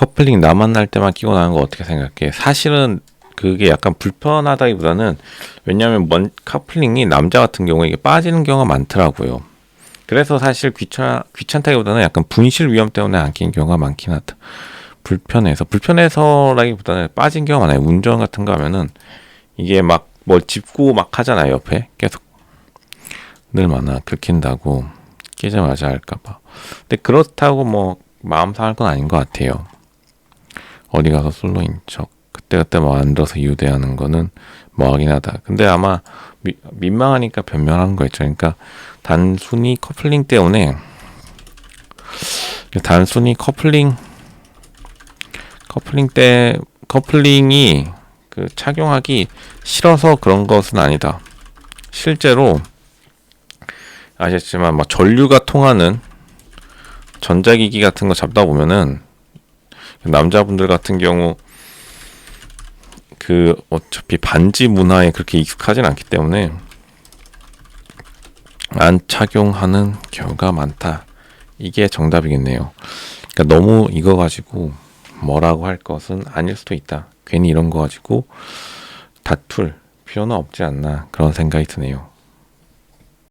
커플링 나 만 날 때만 끼고 나는 거 어떻게 생각해? 사실은 그게 약간 불편하다기보다는 왜냐하면 먼 커플링이 남자 같은 경우에 이게 빠지는 경우가 많더라고요. 그래서 사실 귀찮 귀찮다기보다는 약간 분실 위험 때문에 안 끼는 경우가 많긴 하다. 불편해서 불편해서라기보다는 빠진 경우가 많아요. 운전 같은 거 하면은 이게 막 뭘 짚고 막 하잖아요. 옆에 계속 늘 많아 긁힌다고 끼자마자 할까봐. 근데 그렇다고 뭐 마음 상할 건 아닌 것 같아요. 어디 가서 솔로인 척 그때그때 뭐 만들어서 이유대하는 거는 뭐하긴 하다. 근데 아마 미- 민망하니까 변명한 거였죠. 그러니까 단순히 커플링 때문에 단순히 커플링 커플링 때 커플링이 그 착용하기 싫어서 그런 것은 아니다. 실제로 아시겠지만 막 전류가 통하는 전자기기 같은 거 잡다 보면은 남자분들 같은 경우 그 어차피 반지 문화에 그렇게 익숙하진 않기 때문에 안 착용하는 경우가 많다. 이게 정답이겠네요. 그러니까 너무 이거 가지고 뭐라고 할 것은 아닐 수도 있다. 괜히 이런 거 가지고 다툴 필요는 없지 않나 그런 생각이 드네요.